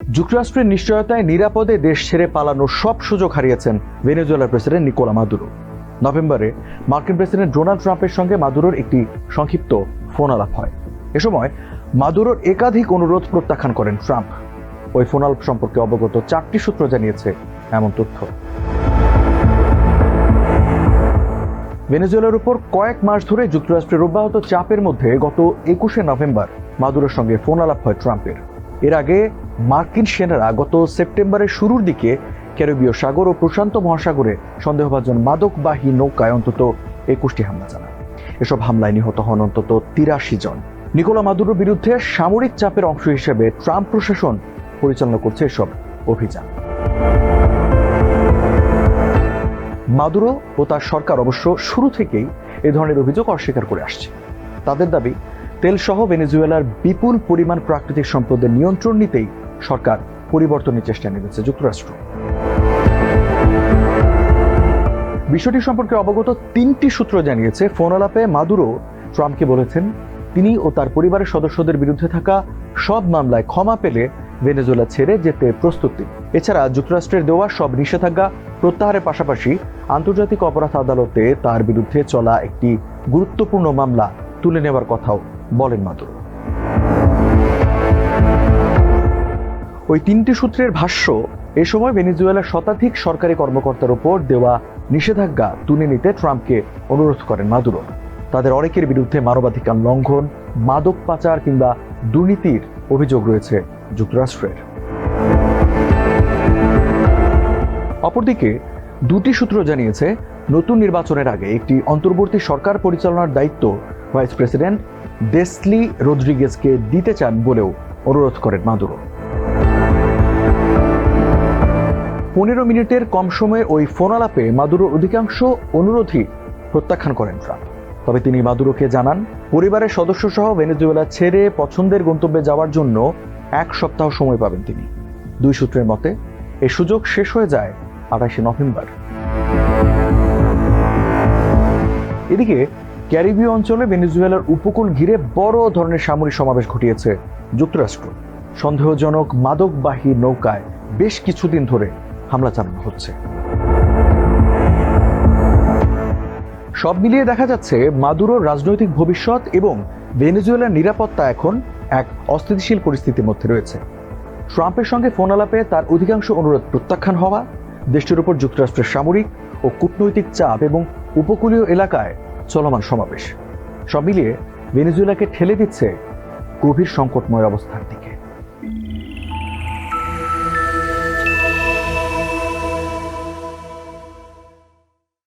যুক্তরাষ্ট্রের নিশ্চয়তায় নিরাপদে দেশ ছেড়ে পালানোর সব সুযোগ হারিয়েছেন ভেনেজুয়েলার প্রেসিডেন্ট নিকোলা মাদুরো। নভেম্বরে মার্কিন প্রেসিডেন্ট ডোনাল্ড ট্রাম্পের সঙ্গে মাদুরোর একটি সংক্ষিপ্ত ফোন আলাপ হয়। এ সময় মাদুরোর একাধিক অনুরোধ প্রত্যাখ্যান করেন ট্রাম্প। ওই ফোন আলাপ সম্পর্কে অবগত চারটি সূত্র জানিয়েছে এমন তথ্য। ভেনেজুয়েলার উপর কয়েক মাস ধরে যুক্তরাষ্ট্রের অব্যাহত চাপের মধ্যে গত একুশে নভেম্বর মাদুরোর সঙ্গে ফোন আলাপ হয় ট্রাম্পের। এর আগে মার্কিন সেনারা গত সেপ্টেম্বরের শুরুর দিকে ক্যারিবীয় সাগর ও প্রশান্ত মহাসাগরে সন্দেহভাজন মাদকবাহী নৌকায় অন্তত একুশটি হামলা চালায়। এসব হামলায় নিহত হন অন্তত তিরাশি জন। নিকোলা মাদুরোর বিরুদ্ধে সামরিক চাপের অংশ হিসেবে ট্রাম্প প্রশাসন পরিচালনা করছে এসব অভিযান। মাদুরো ও তার সরকার অবশ্য শুরু থেকেই এ ধরনের অভিযোগ অস্বীকার করে আসছে। তাদের দাবি তেলসহ ভেনেজুয়েলার বিপুল পরিমাণ প্রাকৃতিক সম্পদের নিয়ন্ত্রণ নিতেই সরকার পরিবর্তনের চেষ্টা নেমেছে যুক্তরাষ্ট্র। বিষয়টি সম্পর্কে অবগত তিনটি সূত্র জানিয়েছে, ফোন আলাপে মাদুরো ট্রাম্পকে বলেছেন, তিনি ও তার পরিবারের সদস্যদের বিরুদ্ধে থাকা সব মামলায় ক্ষমা পেলে ভেনেজুয়েলা ছেড়ে যেতে প্রস্তুতি এছাড়া যুক্তরাষ্ট্রের দেওয়া সব নিষেধাজ্ঞা প্রত্যাহারের পাশাপাশি আন্তর্জাতিক অপরাধ আদালতে তার বিরুদ্ধে চলা একটি গুরুত্বপূর্ণ মামলা তুলে নেওয়ার কথাও বলেন মাদুরো। ওই তিনটি সূত্রের ভাষ্য, এ সময় ভেনেজুয়েলার শতাধিক সরকারি কর্মকর্তার উপর দেওয়া নিষেধাজ্ঞা তুলে নিতে ট্রাম্পকে অনুরোধ করেন মাদুরো। তাদের অনেকের বিরুদ্ধে মানবাধিকার লঙ্ঘন, মাদক পাচার কিংবা দুর্নীতির অভিযোগ রয়েছে যুক্তরাষ্ট্রের। অপরদিকে, দুটি সূত্র জানিয়েছে, নতুন নির্বাচনের আগে একটি অন্তর্বর্তী সরকার পরিচালনার দায়িত্ব ভাইস প্রেসিডেন্ট ডেসলি রদ্রিগেজকে দিতে চান বলেও অনুরোধ করেন মাদুরো। পনেরো মিনিটের কম সময়ে ওই ফোন আলাপে মাদুরোর অধিকাংশ অনুরোধই প্রত্যাখ্যান করেন ট্রাম্প। তবে তিনি মাদুরোকে জানান, পরিবারের সদস্য সহ ভেনেজুয়েলা ছেড়ে পছন্দের গন্তব্যে যাওয়ার জন্য এক সপ্তাহ সময় পাবেন তিনি। দুই সূত্রের মতে, এ সুযোগ শেষ হয়ে যায় আঠাশে নভেম্বর। এদিকে ক্যারিবীয় অঞ্চলে ভেনেজুয়েলার উপকূল ঘিরে বড় ধরনের সামরিক সমাবেশ ঘটিয়েছে যুক্তরাষ্ট্র। সন্দেহজনক মাদকবাহী নৌকায় বেশ কিছুদিন ধরে হামলা চালানো হচ্ছে। সব মিলিয়ে দেখা যাচ্ছে মাদুরোর রাজনৈতিক ভবিষ্যৎ এবং ভেনেজুয়েলার নিরাপত্তা এখন এক অস্থিতিশীল পরিস্থিতির মধ্যে রয়েছে। ট্রাম্পের সঙ্গে ফোন আলাপে তার অধিকাংশ অনুরোধ প্রত্যাখ্যান হওয়া, দেশটির উপর যুক্তরাষ্ট্রের সামরিক ও কূটনৈতিক চাপ এবং উপকূলীয় এলাকায় চলমান সমাবেশ। সব মিলিয়ে ভেনেজুয়েলাকে ঠেলে দিচ্ছে গভীর সংকটময় অবস্থার দিকে।